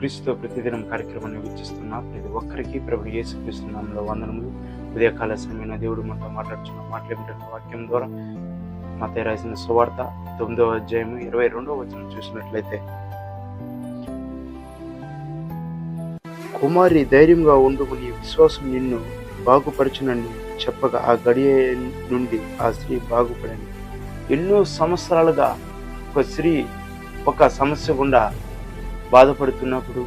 క్రీస్తు ప్రతిదినం కార్యక్రమాన్ని వీక్షిస్తున్న ప్రతి ఒక్కరికి ప్రభు యేసు క్రీస్తునామంలో వందనములు. ఉదయకాల సమయంలో దేవుడు మనతో మాట్లాడుతున్న మాట్లాడిన వాక్యం ద్వారా మత రాసిన సువార్త తొమ్మిదవ అధ్యాయం ఇరవై రెండవ వచనం చూసినట్లయితే కుమారి ధైర్యంగా ఉండుకుని విశ్వాసం నిన్ను బాగుపరచునని చెప్పగా ఆ గడియ నుండి ఆ స్త్రీ బాగుపడింది. ఎన్నో సంవత్సరాలుగా ఒక స్త్రీ ఒక సమస్య గుండా బాధపడుతున్నప్పుడు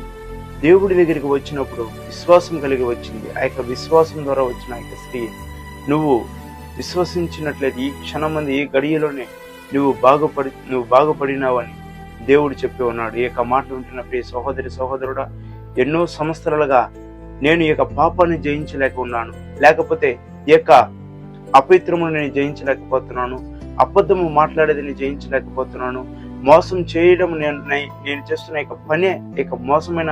దేవుడి దగ్గరికి వచ్చినప్పుడు విశ్వాసం కలిగి వచ్చింది. ఆ యొక్క విశ్వాసం ద్వారా వచ్చిన ఆ యొక్క స్త్రీ నువ్వు విశ్వసించినట్లయితే ఈ క్షణమంది ఈ గడియలోనే నువ్వు బాగుపడి నువ్వు బాగుపడినావని దేవుడు చెప్పి ఉన్నాడు. ఈ యొక్క మాట వింటున్న ప్రియ సహోదరి సహోదరుడా ఎన్నో సంవత్సరాలుగా నేను ఈ యొక్క పాపాన్ని జయించలేక ఉన్నాను లేకపోతే ఈ యొక్క అపవిత్రమును నేను జయించలేకపోతున్నాను. అబద్ధము మాట్లాడేది నేను జయించలేకపోతున్నాను. మోసం చేయడం నేను నేను చేస్తున్న యొక్క పనే ఇక మోసమైన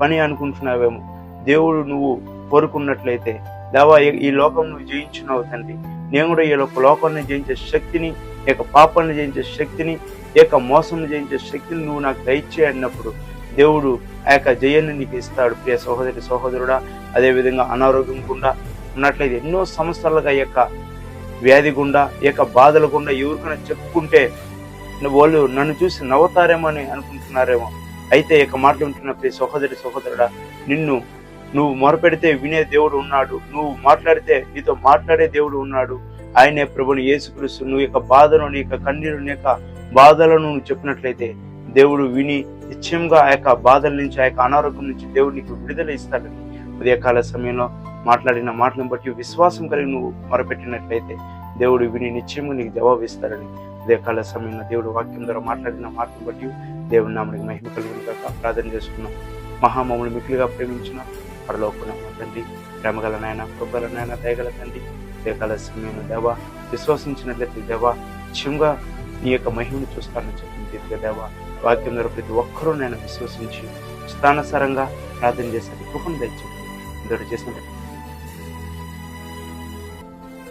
పని అనుకుంటున్నావేమో. దేవుడు నువ్వు కోరుకున్నట్లయితే దేవా ఈ- లోకం నువ్వు జయించున్నావు తండ్రి. నేను కూడా ఈ యొక్క లోకాన్ని జయించే శక్తిని ఈ యొక్క పాపాన్ని జయించే శక్తిని ఈ యొక్క మోసం జయించే శక్తిని నువ్వు నాకు దయచే అన్నప్పుడు దేవుడు ఆ యొక్క జయాన్ని నీకు ఇస్తాడు ప్రియ సహోదరి సహోదరుడా. అదేవిధంగా అనారోగ్యం గుండా ఉన్నట్లయితే ఎన్నో సంవత్సరాలుగా ఈ యొక్క వ్యాధి గుండా ఈ యొక్క బాధల గుండా ఎవరికైనా చెప్పుకుంటే వాళ్ళు నన్ను చూసి నవ్వుతారేమో అని అనుకుంటున్నారేమో. అయితే ఈ మాటలు ఉంటున్న ప్రతి సహోదరి సహోదరుడా నిన్ను నువ్వు మొరపెడితే వినే దేవుడు ఉన్నాడు. నువ్వు మాట్లాడితే నీతో మాట్లాడే దేవుడు ఉన్నాడు. ఆయనే ప్రభుని యేసుక్రీస్తు. నువ్వు యొక్క బాధను నీ యొక్క కన్నీరు నీ యొక్క బాధలను నువ్వు చెప్పినట్లయితే దేవుడు విని నిశ్చయంగా ఆ యొక్క బాధల నుంచి ఆ యొక్క అనారోగ్యం నుంచి దేవుడు నీకు విడుదల ఇస్తాడని ఉదయకాల సమయంలో మాట్లాడిన మాటలను బట్టి విశ్వాసం కలిగి నువ్వు మొరపెట్టినట్లయితే దేవుడు విని నిశ్చయము నీకు జవాబు ఇస్తాడని ఉదయకాల సమయంలో దేవుడు వాక్యం ద్వారా మాట్లాడిన మాటను బట్టి దేవుడి నామనికి మహిమ కలిగిన కాక ప్రార్థన చేసుకున్నాం. మహామములు మిక్కులుగా ప్రేమించిన పరలోకున్న తండ్రి ప్రేమగల నాయన కృపగల నాయన దయగల తండ్రి ఉదయకాల సమయంలో దేవ విశ్వసించినట్లయితే దేవ నిశ్చయంగా నీ యొక్క మహిమను చూస్తానని చెప్పింది దేవ వాక్యం ద్వారా ప్రతి ఒక్కరూ నేను విశ్వసించి స్థానసరంగా ప్రార్థన చేశాను కృపను దయచేయండి. ఇందరు చేసిన